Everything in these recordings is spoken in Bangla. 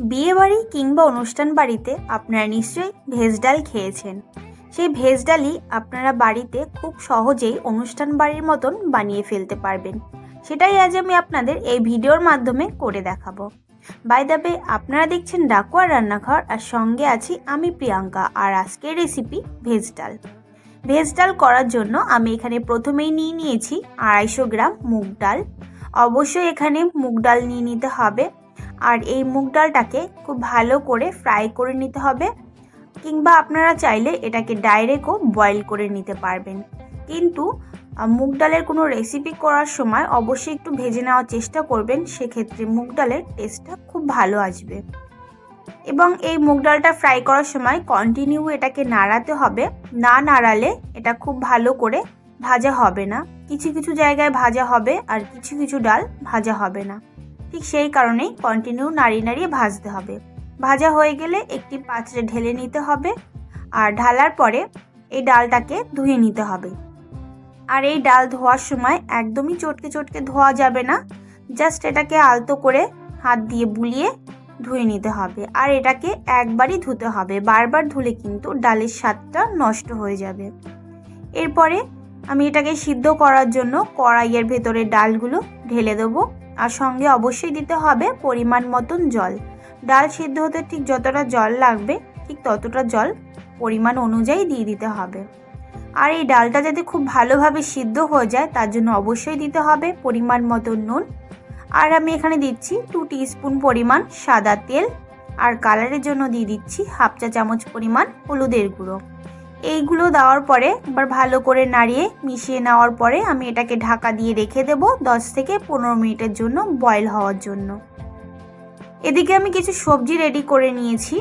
বিয়েবাড়ি কিংবা অনুষ্ঠান বাড়িতে আপনারা নিশ্চয়ই ভেজ ডাল খেয়েছেন। সেই ভেজ ডালই আপনারা বাড়িতে খুব সহজেই অনুষ্ঠান বাড়ির মতন বানিয়ে ফেলতে পারবেন। সেটাই আজ আমি আপনাদের এই ভিডিওর মাধ্যমে করে দেখাবো। বাই দ্য বে, আপনারা দেখছেন ডাকুয়ার রান্নাঘর আর সঙ্গে আছি আমি প্রিয়াঙ্কা আর আজকের রেসিপি ভেজ ডাল। ভেজ ডাল করার জন্য আমি এখানে প্রথমেই নিয়ে নিয়েছি আড়াইশো গ্রাম মুগ ডাল। অবশ্যই এখানে মুগ ডাল নিয়ে নিতে হবে। আর এই মুগ ডালটাকে খুব ভালো করে ফ্রাই করে নিতে হবে কিংবা আপনারা চাইলে এটাকে ডাইরেক্টও বয়েল করে নিতে পারবেন। কিন্তু মুগ ডালের কোনো রেসিপি করার সময় অবশ্যই একটু ভেজে নেওয়ার চেষ্টা করবেন, সেক্ষেত্রে মুগ ডালের টেস্টটা খুব ভালো আসবে। এবং এই মুগ ডালটা ফ্রাই করার সময় কন্টিনিউ এটাকে নাড়াতে হবে। না নাড়ালে এটা খুব ভালো করে ভাজা হবে না। কিছু কিছু জায়গায় ভাজা হবে আর কিছু কিছু ডাল ভাজা হবে না। ঠিক সেই কারণেই কন্টিনিউ নাড়িয়ে নাড়িয়ে ভাজতে হবে। ভাজা হয়ে গেলে একটি পাত্রে ঢেলে নিতে হবে আর ঢালার পরে এই ডালটাকে ধুয়ে নিতে হবে। আর এই ডাল ধোয়ার সময় একদমই চটকে চটকে ধোয়া যাবে না জাস্ট এটাকে আলতো করে হাত দিয়ে বুলিয়ে ধুয়ে নিতে হবে। আর এটাকে একবারই ধুতে হবে, বারবার ধুলে কিন্তু ডালের স্বাদটা নষ্ট হয়ে যাবে। এরপরে আমি এটাকে সিদ্ধ করার জন্য কড়াইয়ের ভেতরে ডালগুলো ঢেলে দেবো। আর সঙ্গে অবশ্যই দিতে হবে পরিমাণ মতন জল। ডাল সিদ্ধ হতে ঠিক যতটা জল লাগবে, ঠিক ততটা জল পরিমাণ অনুযায়ী দিয়ে দিতে হবে। আর এই ডালটা যাতে খুব ভালোভাবে সিদ্ধ হয়ে যায়, তার জন্য অবশ্যই দিতে হবে পরিমাণ মতো নুন। আর আমি এখানে দিচ্ছি টু স্পুন পরিমাণ সাদা তেল। আর কালারের জন্য দিয়ে দিচ্ছি হাফ চা চামচ পরিমাণ হলুদের গুঁড়ো। এইগুলো দেওয়ার পরে এবার ভালো করে নাড়িয়ে মিশিয়ে নেওয়ার পরে আমি এটাকে ঢাকা দিয়ে রেখে দেবো দশ থেকে পনেরো মিনিটের জন্য বয়েল হওয়ার জন্য। এদিকে আমি কিছু সবজি রেডি করে নিয়েছি।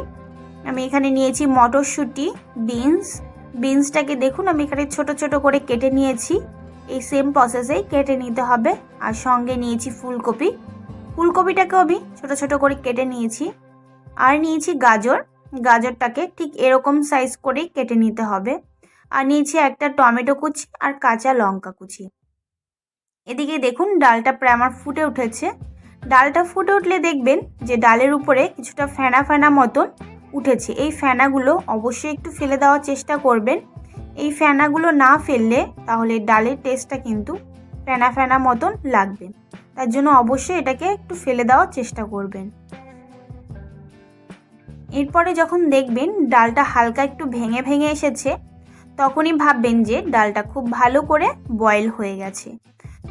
আমি এখানে নিয়েছি মটরশুঁটি বিনস বিনসটাকে দেখুন, আমি এখানে ছোট ছোট করে কেটে নিয়েছি। এই সেম প্রসেসেই কেটে নিতে হবে। আর সঙ্গে নিয়েছি ফুলকপি। ফুলকপিটাকেও আমি ছোট ছোট করে কেটে নিয়েছি। আর নিয়েছি গাজর। গাজরটাকে ঠিক এরকম সাইজ করেই কেটে নিতে হবে। আর নিয়েছি একটা টমেটো কুচি আর কাঁচা লঙ্কা কুচি। এদিকে দেখুন ডালটা প্রায় আমার ফুটে উঠেছে। ডালটা ফুটে উঠলে দেখবেন যে ডালের উপরে কিছুটা ফেনা ফেনা মতন উঠেছে। এই ফেনাগুলো অবশ্যই একটু ফেলে দেওয়ার চেষ্টা করবেন। এই ফেনাগুলো না ফেললে তাহলে ডালের টেস্টটা কিন্তু ফেনা ফেনা মতন লাগবে। তার জন্য অবশ্যই এটাকে একটু ফেলে দেওয়ার চেষ্টা করবেন। এরপরে যখন দেখবেন ডালটা হালকা একটু ভেঙে ভেঙে এসেছে, তখনই ভাববেন যে ডালটা খুব ভালো করে বয়েল হয়ে গেছে।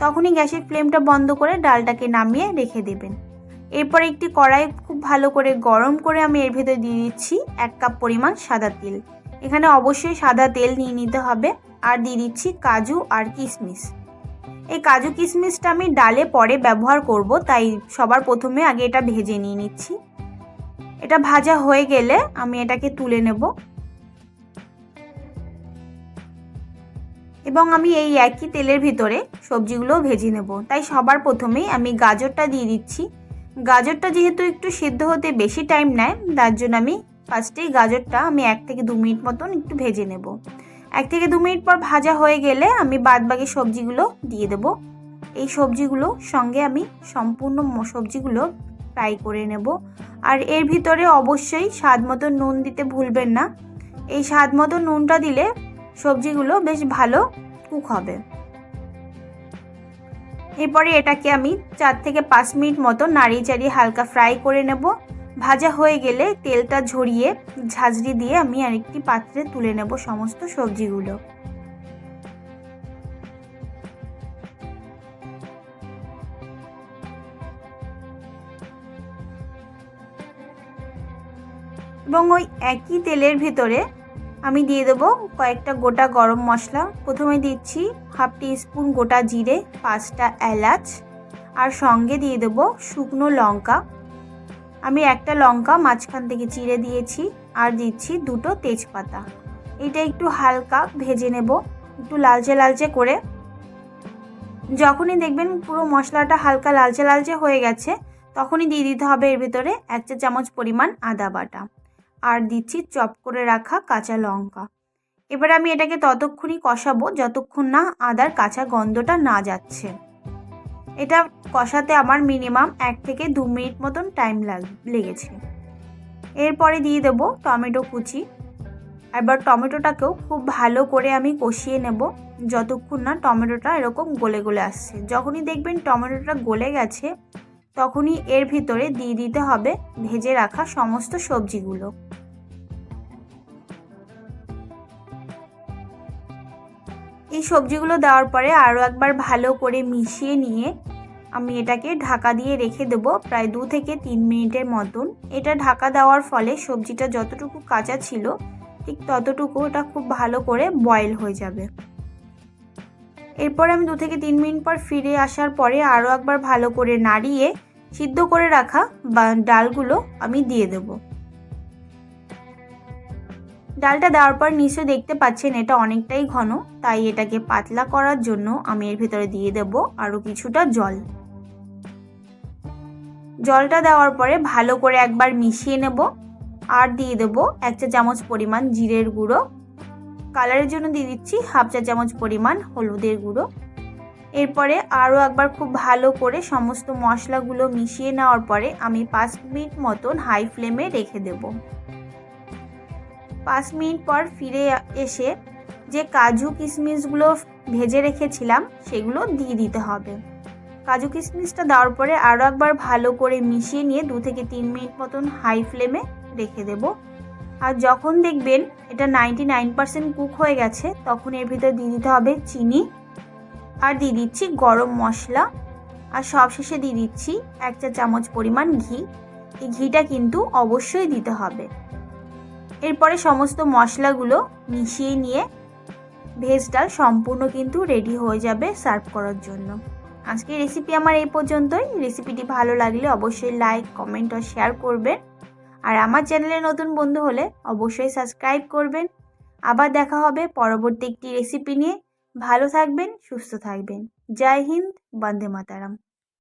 তখনই গ্যাসের ফ্লেমটা বন্ধ করে ডালটাকে নামিয়ে রেখে দেবেন। এরপরে একটি কড়াই খুব ভালো করে গরম করে আমি এর ভেতরে দিয়ে দিচ্ছি এক কাপ পরিমাণ সাদা তেল। এখানে অবশ্যই সাদা তেল নিয়ে নিতে হবে। আর দিয়ে দিচ্ছি কাজু আর কিশমিশ। এই কাজু কিশমিশটা আমি ডালে পরে ব্যবহার করব, তাই সবার প্রথমে আগে এটা ভেজে নিয়ে নিচ্ছি। এটা ভাজা হয়ে গেলে আমি এটাকে তুলে নেব। এবং আমি এই একই তেলের ভিতরে সবজিগুলো ভেজে নেব। তাই সবার প্রথমেই আমি গাজরটা দিয়ে দিচ্ছি। গাজরটা যেহেতু একটু সিদ্ধ হতে বেশি টাইম নেয়, তার জন্য আমি ফার্স্টেই গাজরটা আমি এক থেকে দু মিনিট মতন একটু ভেজে নেব। এক থেকে দু মিনিট পর ভাজা হয়ে গেলে আমি বাদ বাকি সবজিগুলো দিয়ে দেব। এই সবজিগুলো সঙ্গে আমি সম্পূর্ণ সবজিগুলো ফ্রাই করে নেব। আর এর ভিতরে অবশ্যই স্বাদ মতো নুন দিতে ভুলবেন না। এই স্বাদ মতো নুনটা দিলে সবজিগুলো বেশ ভালো কুক হবে। এরপরে এটাকে আমি চার থেকে পাঁচ মিনিট মতো নাড়িয়ে চাড়িয়ে হালকা ফ্রাই করে নেব। ভাজা হয়ে গেলে তেলটা ঝরিয়ে ঝাঁঝরি দিয়ে আমি আরেকটি পাত্রে তুলে নেব সমস্ত সবজিগুলো। এবং ওই একই তেলের ভিতরে আমি দিয়ে দেবো কয়েকটা গোটা গরম মশলা। প্রথমে দিচ্ছি হাফ স্পুন গোটা জিরে, পাঁচটা এলাচ, আর সঙ্গে দিয়ে দেবো শুকনো লঙ্কা। আমি একটা লঙ্কা, মাঝখান থেকে চিড়ে দিয়েছি, আর দিচ্ছি দুটো তেজপাতা। এটা একটু হালকা ভেজে নেব, একটু লালচে লালচে করে। যখনই দেখবেন পুরো মশলাটা হালকা লালচে লালচে হয়ে গেছে, তখনই দিয়ে দিতে হবে এর ভিতরে এক চা চামচ পরিমাণ আদা বাটা। আর দিচ্ছি চপ করে রাখা কাঁচা লঙ্কা। এবার আমি এটাকে ততক্ষণই কষাবো যতক্ষণ না আদার কাঁচা গন্ধটা না যাচ্ছে। এটা কষাতে আমার মিনিমাম এক থেকে দু মিনিট মতন টাইম লাগ, লেগেছে। এরপরে দিয়ে দেবো টমেটো কুচি। এবার টমেটোটাকেও খুব ভালো করে আমি কষিয়ে নেব যতক্ষণ না টমেটোটা এরকম গলে গলে আসছে। যখনই দেখবেন টমেটোটা গলে গেছে, তখনই এর ভিতরে দিয়ে দিতে হবে ভেজে রাখা সমস্ত সবজিগুলো। সবজিগুলো দেওয়ার পরে আরও একবার ভালো করে মিশিয়ে নিয়ে আমি এটাকে ঢাকা দিয়ে রেখে দেব প্রায় দু থেকে তিন মিনিটের মতন। এটা ঢাকা দেওয়ার ফলে সবজিটা যতটুকু কাঁচা ছিল, ঠিক ততটুকু ওটা খুব ভালো করে বয়েল হয়ে যাবে। এরপর আমি দু থেকে তিন মিনিট পর ফিরে আসার পরে আরও একবার ভালো করে নাড়িয়ে সিদ্ধ করে রাখা ডালগুলো আমি দিয়ে দেব। ডালটা দেওয়ার পর নিশ্চয়ই দেখতে পাচ্ছেন এটা অনেকটাই ঘন, তাই এটাকে পাতলা করার জন্য আমি এর ভিতরে দিয়ে দেব আরও কিছুটা জল। জলটা দেওয়ার পরে ভালো করে একবার মিশিয়ে নেব আর দিয়ে দেব এক চা চামচ পরিমাণ জিরের গুঁড়ো। কালারের জন্য দিয়ে দিচ্ছি হাফ চা চামচ পরিমাণ হলুদের গুঁড়ো। এরপরে আরও একবার খুব ভালো করে সমস্ত মশলাগুলো মিশিয়ে নেওয়ার পরে আমি পাঁচ মিনিট মতন হাই ফ্লেমে রেখে দেব। পাঁচ মিনিট পর ফিরে এসে যে কাজু কিশমিশগুলো ভেজে রেখেছিলাম, সেগুলো দিয়ে দিতে হবে। কাজু কিশমিশটা দেওয়ার পরে আরও একবার ভালো করে মিশিয়ে নিয়ে দু থেকে তিন মিনিট মতন হাই ফ্লেমে রেখে দেব। আর যখন দেখবেন এটা নাইনটি নাইন পারসেন্ট কুক হয়ে গেছে, তখন এর ভিতরে দিয়ে দিতে হবে চিনি। আর দিয়ে দিচ্ছি গরম মশলা। আর সবশেষে দিয়ে দিচ্ছি এক চা চামচ পরিমাণ ঘি। এই ঘিটা কিন্তু অবশ্যই দিতে হবে। এরপরে সমস্ত মশলাগুলো মিশিয়ে নিয়ে ভেজ ডাল সম্পূর্ণ কিন্তু রেডি হয়ে যাবে সার্ভ করার জন্য। আজকে রেসিপি আমার এই পর্যন্তই। রেসিপিটি ভালো লাগলে অবশ্যই লাইক কমেন্ট আর শেয়ার করবেন। আর আমার চ্যানেলে নতুন বন্ধু হলে অবশ্যই সাবস্ক্রাইব করবেন। আবার দেখা হবে পরবর্তী একটি রেসিপি নিয়ে। ভালো থাকবেন, সুস্থ থাকবেন। জয় হিন্দ, বন্দে মাতারাম।